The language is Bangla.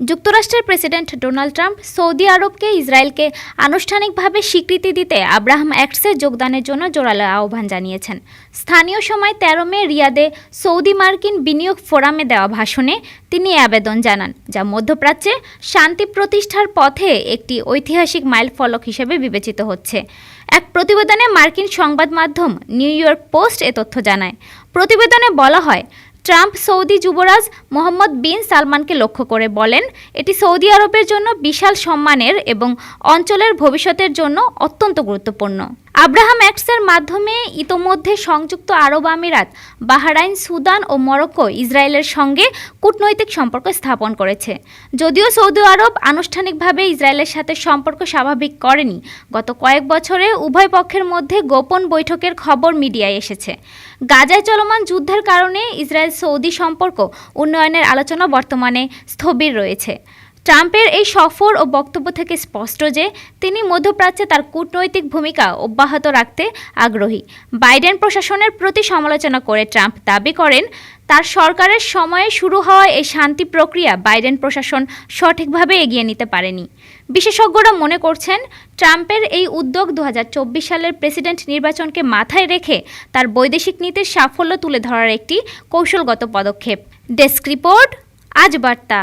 যুক্তরাষ্ট্রের প্রেসিডেন্ট ডোনাল্ড ট্রাম্প সৌদি আরবকে ইসরায়েলকে আনুষ্ঠানিকভাবে স্বীকৃতি দিতে আব্রাহাম অ্যাক্টসে যোগদানের জন্য জোরালো আহ্বান জানিয়েছেন। স্থানীয় সময় তেরো মে রিয়াদে সৌদি মার্কিন বিনিয়োগ ফোরামে দেওয়া ভাষণে তিনি আবেদন জানান, যা মধ্যপ্রাচ্যে শান্তি প্রতিষ্ঠার পথে একটি ঐতিহাসিক মাইল ফলক হিসেবে বিবেচিত হচ্ছে। এক প্রতিবেদনে মার্কিন সংবাদ মাধ্যম নিউ ইয়র্ক পোস্ট এ তথ্য জানায়, প্রতিবেদনে বলা হয় ট্রাম্প সৌদি যুবরাজ মোহাম্মদ বিন সালমানকে লক্ষ্য করে বলেন, এটি সৌদি আরবের জন্য বিশাল সম্মানের এবং অঞ্চলের ভবিষ্যতের জন্য অত্যন্ত গুরুত্বপূর্ণ। আব্রাহাম অ্যাক্টসের মাধ্যমে ইতোমধ্যে সংযুক্ত আরব আমিরাত, বাহরাইন, সুদান ও মরক্কো ইসরায়েলের সঙ্গে কূটনৈতিক সম্পর্ক স্থাপন করেছে। যদিও সৌদি আরব আনুষ্ঠানিকভাবে ইসরায়েলের সাথে সম্পর্ক স্বাভাবিক করেনি, গত কয়েক বছরে উভয় পক্ষের মধ্যে গোপন বৈঠকের খবর মিডিয়ায় এসেছে। গাজায় চলমান যুদ্ধের কারণে ইসরায়েল সৌদি সম্পর্ক উন্নয়নের আলোচনা বর্তমানে স্থবির রয়েছে। ট্রাম্পের এই সফর ও বক্তব্য থেকে স্পষ্ট যে তিনি মধ্যপ্রাচ্যে তার কূটনৈতিক ভূমিকা অব্যাহত রাখতে আগ্রহী। বাইডেন প্রশাসনের প্রতি সমালোচনা করে ট্রাম্প দাবি করেন, তার সরকারের সময়ে শুরু হওয়া এই শান্তি প্রক্রিয়া বাইডেন প্রশাসন সঠিকভাবে এগিয়ে নিতে পারেনি। বিশেষজ্ঞরা মনে করছেন, ট্রাম্পের এই উদ্যোগ দু হাজার চব্বিশ সালের প্রেসিডেন্ট নির্বাচনকে মাথায় রেখে তার বৈদেশিক নীতির সাফল্য তুলে ধরার একটি কৌশলগত পদক্ষেপ। ডেস্ক রিপোর্ট, আজ বার্তা।